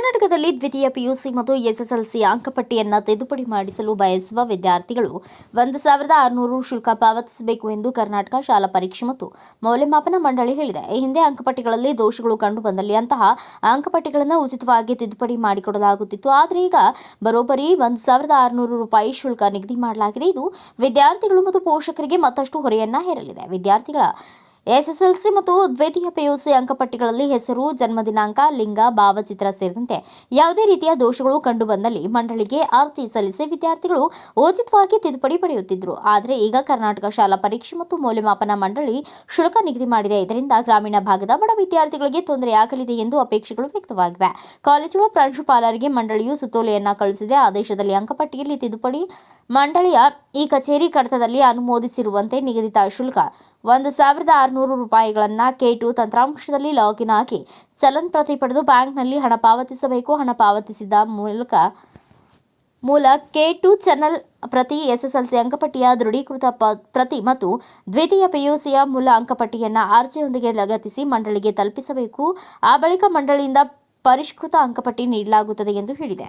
ದ್ವಿತೀಯ ಪಿಯುಸಿ ಮತ್ತು ಎಸ್ಎಸ್ಎಲ್ಸಿ ಅಂಕಪಟ್ಟಿಯನ್ನು ತಿದ್ದುಪಡಿ ಮಾಡಿಸಲು ಬಯಸುವ ವಿದ್ಯಾರ್ಥಿಗಳು ಒಂದು ಸಾವಿರದ ಆರುನೂರು ಶುಲ್ಕ ಪಾವತಿಸಬೇಕು ಎಂದು ಕರ್ನಾಟಕ ಶಾಲಾ ಪರೀಕ್ಷೆ ಮತ್ತು ಮೌಲ್ಯಮಾಪನ ಮಂಡಳಿ ಹೇಳಿದೆ. ಈ ಹಿಂದೆ ಅಂಕಪಟ್ಟಿಗಳಲ್ಲಿ ದೋಷಗಳು ಕಂಡುಬಂದಲ್ಲಿ ಅಂತಹ ಅಂಕಪಟ್ಟಿಗಳನ್ನು ಉಚಿತವಾಗಿ ತಿದ್ದುಪಡಿ ಮಾಡಿಕೊಡಲಾಗುತ್ತಿತ್ತು. ಆದರೆ ಈಗ ಬರೋಬ್ಬರಿ ಒಂದು ಸಾವಿರದ ಆರುನೂರು ರೂಪಾಯಿ ಶುಲ್ಕ ನಿಗದಿ ಮಾಡಲಾಗಿದೆ. ಇದು ವಿದ್ಯಾರ್ಥಿಗಳು ಮತ್ತು ಪೋಷಕರಿಗೆ ಮತ್ತಷ್ಟು ಹೊರೆಯನ್ನ ಹೇರಲಿದೆ. ವಿದ್ಯಾರ್ಥಿಗಳ ಎಸ್ಎಸ್ಎಲ್ಸಿ ಮತ್ತು ದ್ವಿತೀಯ ಪಿಯುಸಿ ಅಂಕಪಟ್ಟಿಗಳಲ್ಲಿ ಹೆಸರು ಜನ್ಮದಿನಾಂಕ ಲಿಂಗ, ಭಾವಚಿತ್ರ ಸೇರಿದಂತೆ ಯಾವುದೇ ರೀತಿಯ ದೋಷಗಳು ಕಂಡುಬಂದಲ್ಲಿ ಮಂಡಳಿಗೆ ಅರ್ಜಿ ಸಲ್ಲಿಸಿ ವಿದ್ಯಾರ್ಥಿಗಳು ಉಚಿತವಾಗಿ ತಿದ್ದುಪಡಿ ಪಡೆಯುತ್ತಿದ್ದರು. ಆದರೆ ಈಗ ಕರ್ನಾಟಕ ಶಾಲಾ ಪರೀಕ್ಷೆ ಮತ್ತು ಮೌಲ್ಯಮಾಪನ ಮಂಡಳಿ ಶುಲ್ಕ ನಿಗದಿ ಮಾಡಿದೆ. ಇದರಿಂದ ಗ್ರಾಮೀಣ ಭಾಗದ ಬಡ ವಿದ್ಯಾರ್ಥಿಗಳಿಗೆ ತೊಂದರೆಯಾಗಲಿದೆ ಎಂದು ಅಪೇಕ್ಷೆಗಳು ವ್ಯಕ್ತವಾಗಿವೆ. ಕಾಲೇಜುಗಳ ಪ್ರಾಂಶುಪಾಲರಿಗೆ ಮಂಡಳಿಯು ಸುತ್ತೋಲೆಯನ್ನ ಕಳುಹಿಸಿದೆ. ಆದೇಶದಲ್ಲಿ ಅಂಕಪಟ್ಟಿಯಲ್ಲಿ ತಿದ್ದುಪಡಿ ಮಂಡಳಿಯ ಈ ಕಚೇರಿ ಕಡತದಲ್ಲಿ ಅನುಮೋದಿಸಿರುವಂತೆ ನಿಗದಿತ ಶುಲ್ಕ ಒಂದು ಸಾವಿರದ ಆರುನೂರು ರೂಪಾಯಿಗಳನ್ನು ಕೆ ಟು ತಂತ್ರಾಂಶದಲ್ಲಿ ಲಾಗಿನ್ ಆಗಿ ಚಲನ್ ಪ್ರತಿ ಪಡೆದು ಬ್ಯಾಂಕ್ನಲ್ಲಿ ಹಣ ಪಾವತಿಸಬೇಕು. ಹಣ ಪಾವತಿಸಿದ ಮೂಲಕ ಮೂಲ ಕೆ ಟು ಚಾನಲ್ ಪ್ರತಿ ಎಸ್ಎಸ್ಎಲ್ಸಿ ಅಂಕಪಟ್ಟಿಯ ದೃಢೀಕೃತ ಪ್ರತಿ ಮತ್ತು ದ್ವಿತೀಯ ಪಿಯುಸಿಯ ಮೂಲ ಅಂಕಪಟ್ಟಿಯನ್ನು ಆರ್ಜಿಯೊಂದಿಗೆ ಲಗತ್ತಿಸಿ ಮಂಡಳಿಗೆ ತಲುಪಿಸಬೇಕು. ಆ ಬಳಿಕ ಮಂಡಳಿಯಿಂದ ಪರಿಷ್ಕೃತ ಅಂಕಪಟ್ಟಿ ನೀಡಲಾಗುತ್ತದೆ ಎಂದು ಹೇಳಿದೆ.